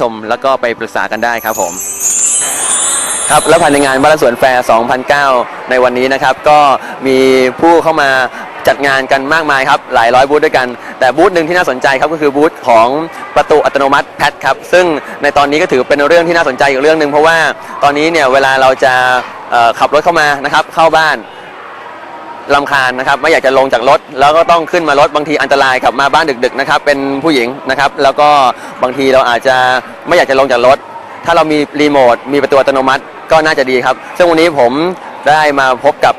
ชมแล้วก็ไปปรึกษากันได้ครับผมครับแล้วภายในงานบ้านแลสวนแฟร์ 2009 ในวันนี้นะครับ ก็มีผู้เข้ามาจัดงานกันมากมายครับหลายร้อยบูธด้วยกัน แต่บูธหนึ่งที่น่าสนใจครับก็คือบูธของประตูอัตโนมัติแพทครับซึ่งในตอนนี้ก็ถือเป็นเรื่องที่น่าสนใจอีกเรื่องหนึ่งเพราะว่าตอนนี้เนี่ยเวลาเราจะขับรถเข้ามานะครับเข้าบ้าน ลำคาญนะครับไม่อยากจะลงจากรถ แล้วก็ต้องขึ้นมารถบางทีอันตรายขับมาบ้านดึกๆนะครับเป็นผู้หญิงนะครับแล้วก็บางทีเราอาจจะไม่อยากจะลงจากรถ ถ้าเรามีรีโมทมีประตูอัตโนมัติก็น่าจะดีครับ ซึ่งวันนี้ผมได้มาพบกับ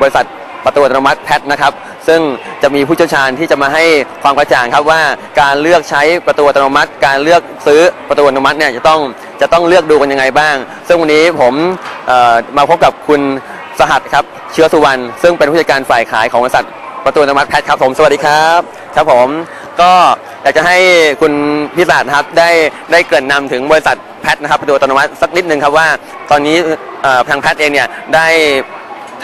บริษัทประตูอัตโนมัติแพทนะครับซึ่งจะมีผู้เชี่ยวชาญที่จะมาให้ความกระจ่างครับว่าการเลือกใช้ประตูอัตโนมัติ การเลือกซื้อประตูอัตโนมัติเนี่ยจะต้องจะต้องเลือกดูกันยังไงบ้าง ซึ่งวันนี้ผมมาพบกับคุณ สหัสครับเชื้อสุวรรณซึ่งเป็นผู้จัดการฝ่ายขายของบริษัทประตูอัตโนมัติแพทครับผมสวัสดีครับ ครับผมก็อยากจะให้คุณพิศาจนะครับได้ได้เกริ่นนำถึงบริษัทแพทนะครับประตูอัตโนมัติสักนิดนึงครับว่า ตอนนี้เอ่อทางแพทเองเนี่ยได้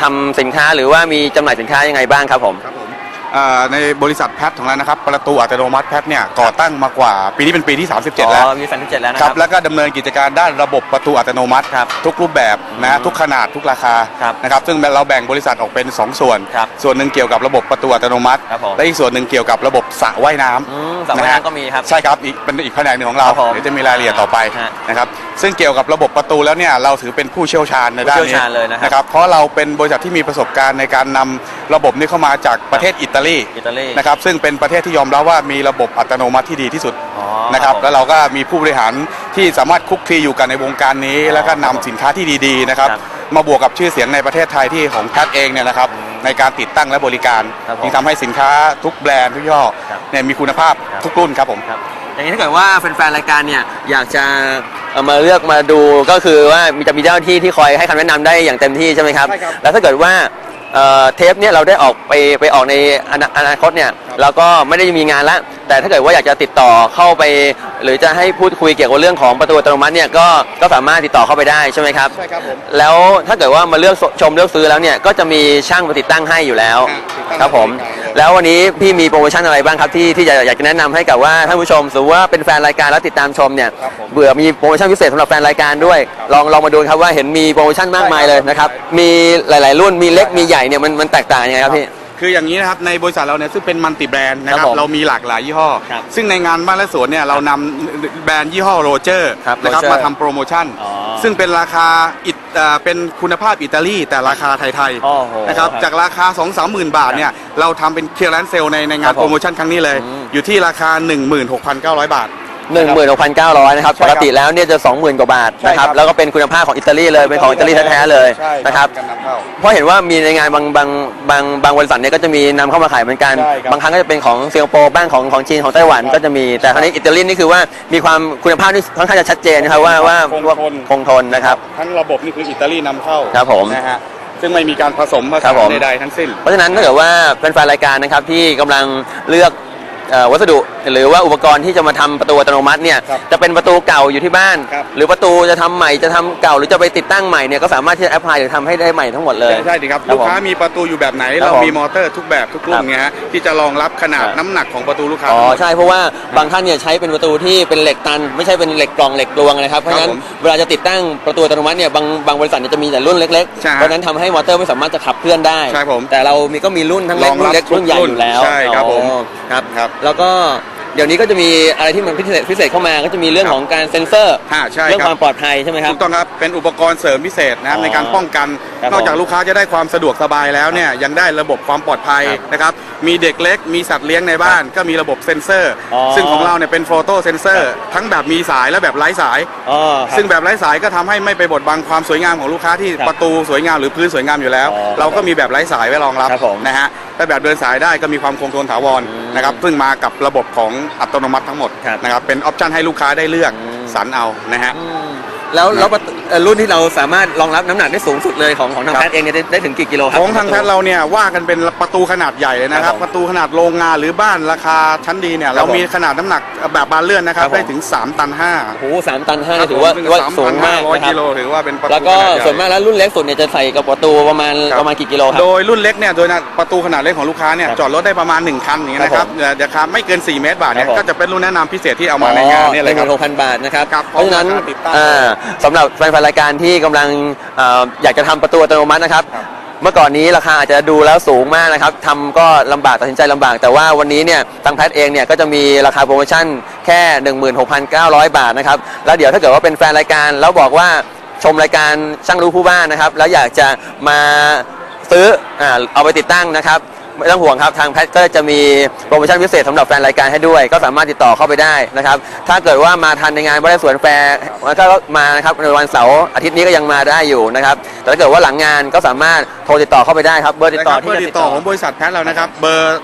ทำสินค้าหรือว่ามีจำหน่ายสินค้ายังไงบ้างครับผมครับผมอ่าในบริษัทแพทของเรานะครับ ประตูอัตโนมัติแพทเนี่ยก่อตั้งมากว่าปีนี้เป็นปีที่ 37 แล้วอ๋อมีสันที่เจ็ดแล้วนะคครัรับบแล้วก็ดำเนินกิจการด้านระบบประตูอัตโนมัติครับทุกรูปแบบ นะอืมทุกขนาดทุกราคาครับนะครับซึ่งเราแบ่งบริษัทออกเป็น 2 ส่วน ครับส่วนหนึ่งเกี่ยวกับระบบประตูอัตโนมัติ ครับผม และอีกส่วนหนึ่งเกี่ยวกับระบบสระว่ายน้ำ อืมสระว่ายน้ำก็มีครับ ใช่ครับอีกเป็นอีกแผนกหนึ่งของเราครับผมเดี๋ยวจะมีรายละเอียดต่อไปฮะนะครับซึ่งเกี่ยวกับระบบประตูแล้วเนี่ยเราถือเป็นผู้เชี่ยวชาญในด้านผู้เชี่นี้ยวชาญเลยนะครับ นะครับเพราะเราเป็นบริษัทที่มีประสบการณ์ในการนำระบบนี้เข้ามาจากประเทศอิตาลีอิตาลี นะครับซึ่งเป็นประเทศที่ยอมรับว่ามีระบบอัตโนมัติที่ดีที่สุดอ๋อ นะครับผมแล้วเราก็มีผู้บริหารที่สามารถคลุกคลีอยู่กันในวงการนี้อ๋อแล้วก็นำสินค้าที่ดีๆนะครับครับมาบวกกับชื่อเสียงในประเทศไทยที่ของแพทเองเนี่ยนะครับในการติดตั้งและบริการครับผมจึงทำให้สินค้าทุกแบรนด์ทุกย่ห้อครับเนี่ยมีคุณภาพครับ ทุกรุ่นครับผม ครับอย่างนี้ถ้าเกิดว่าแฟนๆรายการเนี่ยอยากจะเอามาเลือกมาดูก็คือว่ามีจะมีเจ้าหน้าที่ที่คอยให้คำแนะนำได้อย่างเต็มที่ใช่ไหมครับ ใช่ครับ แล้วถ้าเกิดว่าเอ่อเทปเนี่ยเราได้ออกไปไปออกในอนาอนาคตเนี่ย เราก็ไม่ได้มีงานละแต่ถ้าเกิดว่าอยากจะติดต่อเข้าไป หรือจะให้พูดคุยเกี่ยวกับเรื่องของประตูอัตโนมัติเนี่ยก็ก็สามารถติดต่อเข้าไปได้ใช่ไหมครับใช่ครับผมแล้วถ้าเกิดว่ามาเลือกชมเลือกซื้อแล้วเนี่ยก็จะมีช่างมาติดตั้งให้อยู่แล้วครับติดตั้งครับผมบริการเลยแล้ววันนี้พี่มีโปรโมชั่นอะไรบ้างครับที่ที่จะอยากจะแนะนำให้กับว่าท่านผู้ชมสมมติว่าเป็นแฟนรายการแล้วติดตามชมเนี่ยครับผมเบื่อมีโปรโมชั่นพิเศษสำหรับแฟนรายการด้วย ลองลองมาดูครับว่าเห็นมีโปรโมชั่นมากมายเลยนะครับมีหลาย ๆ รุ่นมีเล็กมีใหญ่เนี่ยมันมันแตกต่างยังไงครับพี่ คืออย่างนี้นะครับในบริษัทเราเนี่ยซึ่งเป็นมัลติแบรนด์นะคครัรับบผมเรามีหลากหลายยี่ห้อ ครับซึ่งในงานบ้านและสวนเนี่ยเรานำแบรนด์ยี่ห้อโรเจอร์ครับนะครับ Roger มาทำโปรโมชั่น อ๋อซึ่งเป็นราคาอิตอ่าเป็นคุณภาพอิตาลีแต่ราคาไทยโอ้โหๆนะครับครับจากราคา 2 3 0 0 0 0 บาทเนี่ยเราทำเป็นเคลียร์แลนเซลในในงาครันบผมโปรโมชั่นครั้งนี้เลย อืม อยู่ที่ราคา 16,900 บาท หนึ่งหมื่นหกพันเก้าร้อยนะครับใช่ปครับกติแล้วเนี่ยจะสองหมื่นกว่าบาทใช่นะคครัรับบ แล้วก็เป็นคุณภาพของอิตาลีเลยเป็นของอิตาลีแท้ๆเลยใช่นะครับการนำเข้า เพราะเห็นว่ามีในงานบางบางบางบางบริษัทเนี่ยก็จะมีนำเข้ามาขายเหมือนกัน ใช่ครับ บางครั้งก็จะเป็นของสิงคโปร์บ้างของของจีนของไต้หวันครับก็จะมีแต่ครั้นี้อิตาลีนี่คือว่ามีความคุณภาพที่ค่อนข้างจะชัดเจนนะครับว่าว่าคงว่าทน คงทนนะครับ ทั้งระบบนี่คืออิตาลีนำเข้าครับผมนะฮะซึ่งไม่มีการผสมผครัสาบผม นใดๆทั้งสิ้น เพราะฉะนั้นถ้าเกิดว่าเป็นแฟนรายการนะครับที่กำลังเลือกเอ่อ วัสดุหรือว่าอุปกรณ์ที่จะมาทำประตูอัตโนมัติเนี่ยครับจะเป็นประตูเก่าอยู่ที่บ้านครับหรือประตูจะทำใหม่จะทำเก่าหรือจะไปติดตั้งใหม่เนี่ยก็สามารถที่จะแอพพลายหรือทำให้ได้ใหม่ทั้งหมดเลยใช่ใช่ดีครับครับลูกค้ามีประตูอยู่แบบไหนครับเราผมมีมอเตอร์ทุกแบบทุกรุ่ครันบไงฮะที่จะรองรับขนาดครับน้ำหนักของประตูลูกค้าอ๋อทั้งหมดใช่เพราะว่าบางท่านเนี่ยใช้เป็นประตูที่เป็นเหล็กตัน ไม่ใช่เป็นเหล็กกล่องเหล็กกลวงนะครับเพราะฉะนั้นผมเวลาจะติดตั้งประตูอัตโนมัติเนี่ยบางบางบริษัทเนี่ยจะมีแต่รุ่นเล็กๆใช่เพราะฉะนั้นทำให้มอเตอร์ไม่สามารถจะขับเคลื่อนได้ใช่ผมแต่เรามีก็มีรุ่นทั้งเล็กรองรับรุ่นเล็กรุ่นใหญ่ทุกรุ่นอยู่แล้วใช่ครับผมอ๋อครับครับแล้วก็เดี๋ยวนี้ก็จะมีอะไรที่มันพิเศษพิเศษเข้ามาก็จะมีเรื่องครับของการเซ็นเซอร์อ่าใช่เรื่องครับ ความปลอดภัยใช่ไหมครับ ถูกต้องครับ เป็นอุปกรณ์เสริมพิเศษนะครับ อ๋อในการป้องกัน ครับนอกจากลูกค้าจะได้ความสะดวกสบายแล้วเนี่ยยังได้ระบบความปลอดภัยครับนะครับมีเด็กเล็กมีสัตว์เลี้ยงในบ้าน ก็มีระบบเซ็นเซอร์ อ๋อซึ่งของเราเนี่ยเป็นโฟโต้เซ็นเซอร์ทั้งแบบมีสายและแบบไร้สาย อ๋อครับซึ่งแบบไร้สายก็ทำให้ไม่ไปบดบังความสวยงามของลูกค้าที่ครับประตูสวยงามหรือพื้นสวยงามอยู่แล้ว อ๋อเราก็มีแบบไร้สายไว้รองรับครับผมนะฮะถ้าแบบเดินสายได้ก็มีความคงทนถาวรอืมนะครับซึ่งมากับระบบของอัตโนมัติทั้งหมดครับ นะครับเป็นออปชันให้ลูกค้าได้เลือกอืมสรรเอานะฮะ อืม แล้วแล้วประตูเอ่อรุ่นที่เราสามารถรองรับน้ำหนักได้สูงสุดเลยของของทางครับ แพทย์เองเนี่ยได้ได้ถึงกี่กิโลครับ ของทางแพทย์เราเนี่ยว่ากันเป็นประตูขนาดใหญ่เลยนะคครัรับบผมประตูขนาดโรงงานหรือบ้านราคาชั้นดีเนี่ย ครับเรามีขนาดน้ำหนัก แบบบานเลื่อนนะครับ ครับผม ได้ถึง 3 ตัน5โอ้โหสามตันห้าถือว่าว่าสูงมากร้อยนะครับกิโลถือว่าเป็นประตูแล้วก็ขนาดใหญ่ส่วนมากแล้วรุ่นเล็กสุดเนี่ยจะใส่กับประตูประมาณครับประมาณกี่กิโลครับ โดยรุ่นเล็กเนี่ยโดยประตูขนาดเล็กของลูกค้าเนี่ยครับจอดรถได้ประมาณ 1 คันอย่างนี้ยนะคครัรับบผมเดี๋ยวเดี๋ยวครับไม่เกิน 4 เมตรบาทเนี่ยครับผม ก็จะเป็นรุ่นแนะนำพิเศษที่เอามาในงานเนี่ยเลยครับ หกพันบาทนะครับ ครับเพราะฉะนั้นพร้อมราคาติดตั้งอ่าสำหรับแฟนๆรายการที่กำลังเอ่ออยากจะทำประตูอัตโนมัตินะครับ ครับ เมื่อก่อนนี้ราคาอาจจะดูแล้วสูงมากนะครับทำก็ลำบากตัดสินใจลำบาก แต่ว่าวันนี้เนี่ยทางแพทเองเนี่ยก็จะมีราคาโปรโมชั่นแค่ 16,900 บาทนะครับแล้วเดี๋ยวถ้าเกิดว่าเป็นแฟนรายการแล้วบอกว่าชมรายการช่างรู้ผู้บ้านนะครับ แล้วอยากจะมาซื้อเอาไปติดตั้งนะครับ ไม่ต้องห่วงครับ ทางแพทย์ก็จะมีโปรโมชั่นพิเศษสำหรับแฟนรายการให้ด้วย ก็สามารถติดต่อเข้าไปได้นะครับ ถ้าเกิดว่ามาทันในงานบ้านสวนแฟร์ก็มานะครับในวันเสาร์อาทิตย์นี้ก็ยังมาได้อยู่นะครับ แต่ถ้าเกิดว่าหลังงานก็สามารถโทรติดต่อเข้าไปได้ครับเบอร์ติดนะต่คอรับที่เบอร์จะติดต่อของบริษัทแพทย์เรานะครับ เบอร์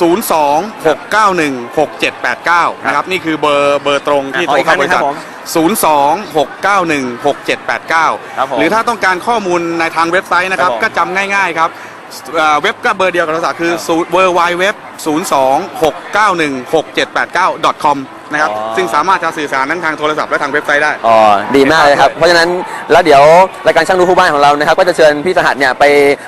0 2 6 9 1 6 7 8 9 นะครับ นี่คือเบอร์เบอร์ตรงที่อะขอโทรอีกครั้เข้างบริษัทนะครับผม0 2 6 9 1 6 7 8ครับผม9หรือถ้าต้องการข้อมูลในทางเว็บไซต์นะครับครับผมก็จำง่าย ๆ ครับเอ่อเว็บก็เบอร์เดียวกับโทรศัพท์คือ w w w 0 2 6 9 1 6 7 8 9 com นะครับ อ๋อ ซึ่งสามารถจะสื่อสารทั้งทางโทรศัพท์และทางเว็บไซต์ได้ อ๋อ ดีมากเลยครับ เพราะฉะนั้นแล้วเดี๋ยวรายการช่างรู้ผู้บ้านของเรานะครับ ก็จะเชิญพี่สหัสเนี่ยไป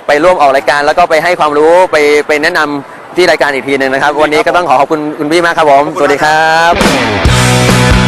ไปร่วมออกรายการ แล้วก็ไปให้ความรู้ไปไปแนะนำที่รายการอีกทีหนึ่งนะครับ วันนี้ก็ต้องขอขอบคุณคุณพี่มากครับผม สวัสดีครับ